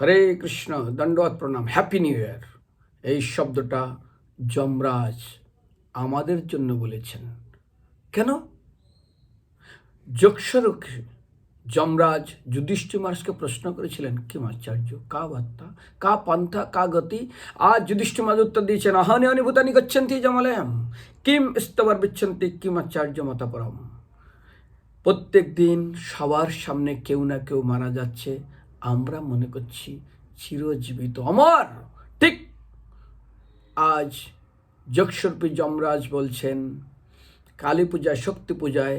হরে কৃষ্ণ দণ্ডবাদ প্রণাম happy new year এই শব্দটা যমরাজ আমাদের জন্য বলেছেন। কেন? যক্ষরক যমরাজ যুধিষ্ঠির মহারাজকে প্রশ্ন করেছিলেন কিম আচার্য কা বার্তা, কা পন্থা, কা গতি? আজ যুধিষ্ঠির মহারাজ উত্তর দিয়েছেন, আহানি অনিভূতানি গচ্ছন্তি জমালয়ম, কিম স্তবর বিচ্ছন্তি কিম আচার্য মতাপরম? প্রত্যেক দিন সবার সামনে কেউ না কেউ মারা যাচ্ছে আমরা মনে করছি চিরজীবিত অমর। ঠিক আজ যক্ষরপী যমরাজ বলছেন, কালী পূজায় শক্তি পূজায়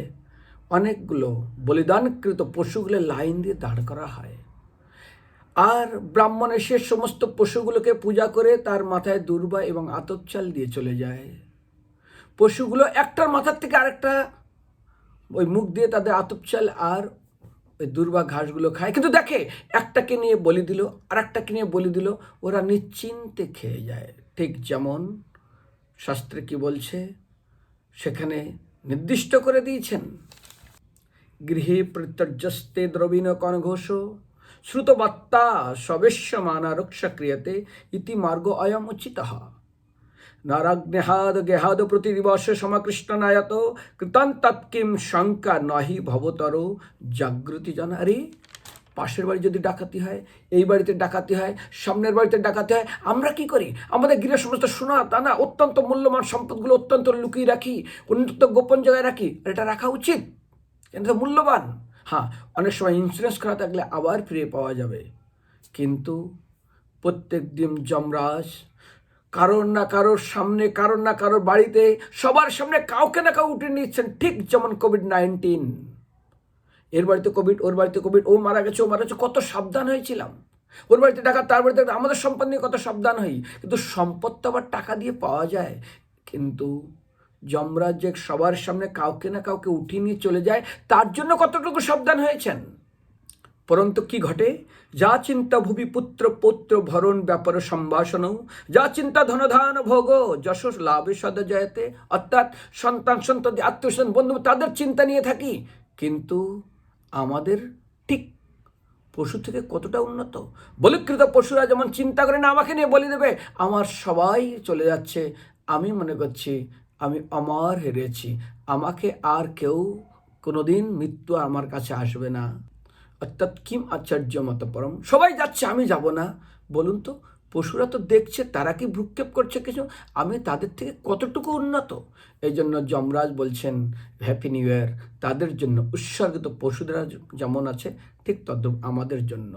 অনেকগুলো বলিদানকৃত পশুগুলো লাইন দিয়ে দাঁড় করা হয়। আর ব্রাহ্মণ এসে সমস্ত পশুগুলোকে পূজা করে তার মাথায় দুর্বা এবং আতপ চাল দিয়ে চলে যায়। পশুগুলো একটার মাথার থেকে আরেকটা, ওই মুখ দিয়ে তাদের আতপ চাল আর দুর্বা ঘাসগুলো খায়। কিন্তু দেখে, একটাকে নিয়ে বলি দিল আর একটাকে নিয়ে বলি দিল, ওরা নিশ্চিন্তে খেয়ে যায়। ঠিক যেমন শাস্ত্রে কি বলছে, সেখানে নির্দিষ্ট করে দিয়েছেন। গৃহে প্রত্যর্যস্তে দ্রবীণ কনঘোষ শ্রুতবাত্তা সবেশ্যমানা রক্ষা ক্রিয়তে ইতি মার্গ অয়ম উচিত নারাগ্নেহাদ গেহাদ প্রতিদিবস সমাকৃষ্ণনায়ত কৃতান তৎকিম শঙ্কা নহি ভবতর। জাগৃতি জানা আরে পাশের বাড়ি যদি ডাকাতি হয়, এই বাড়িতে ডাকাতি হয়, সামনের বাড়িতে ডাকাতি হয়, আমরা কি করি? আমাদের গৃহ সমস্ত সোনা, দানা, অত্যন্ত মূল্যবান সম্পদগুলো অত্যন্ত লুকিয়ে রাখি অত্যন্ত গোপন জায়গায় রাখি এটা রাখা উচিত। কিন্তু মূল্যবান। হ্যাঁ অনেক সময় ইন্স্যুরেন্স করা থাকলে আবার ফিরে পাওয়া যাবে। কিন্তু প্রত্যেক দিন যমরাজ কারোর না কারোর সামনে, কারোর না কারোর বাড়িতে, সবার সামনে কাউকে না কাউ উঠে নিচ্ছেন, ঠিক যেমন কোভিড নাইন্টিন এর বাড়িতে কোভিড ওর বাড়িতে কোভিড ও মারা গেছে, ও মারা গেছে, কত সাবধান হয়েছিলাম। ওর বাড়িতে টাকা তার বাড়িতে আমাদের সম্পদ নিয়ে কত সাবধান হই। কিন্তু সম্পদ তো আবার টাকা দিয়ে পাওয়া যায়। কিন্তু যমরাজ যে সবার সামনে কাউকে না কাউকে উঠিয়ে নিয়ে চলে যায়, তার জন্য কতটুকু সাবধান হয়েছেন? পরন্তু কি ঘটে? যা চিন্তা ভুবি পুত্র পৌত্র ভরণ ব্যাপার সম্ভাষণ। যা চিন্তা ধনধান ভোগ যশ লাভে সদা জয়তে। অর্থাৎ সন্তান সন্ততি, আত্মীয় বন্ধু, তাদের চিন্তা নিয়ে থাকি। কিন্তু আমাদের ঠিক পশু থেকে কতটা উন্নত? বলিকৃত পশুরা যেমন চিন্তা করে না আমাকে নিয়ে বলে দেবে, আমার সবাই চলে যাচ্ছে। আমি মনে করছি, আমি অমর হেরেছি। আমাকে আর কেউ কোনোদিন মৃত্যু আমার কাছে আসবে না। অর্থাৎ কিম আচার্য মত পরম, সবাই যাচ্ছে, আমি যাব না। বলুন তো, পশুরা তো দেখছে, তারা কি ভ্রুক্ষেপ করছে কিছু? আমি তাদের থেকে কতটুকু উন্নত? এই জন্য যমরাজ বলছেন হ্যাপি নিউ ইয়ার তাদের জন্য উৎসর্গিত পশুদের যেমন আছে, ঠিক তদ্রূপ আমাদের জন্য।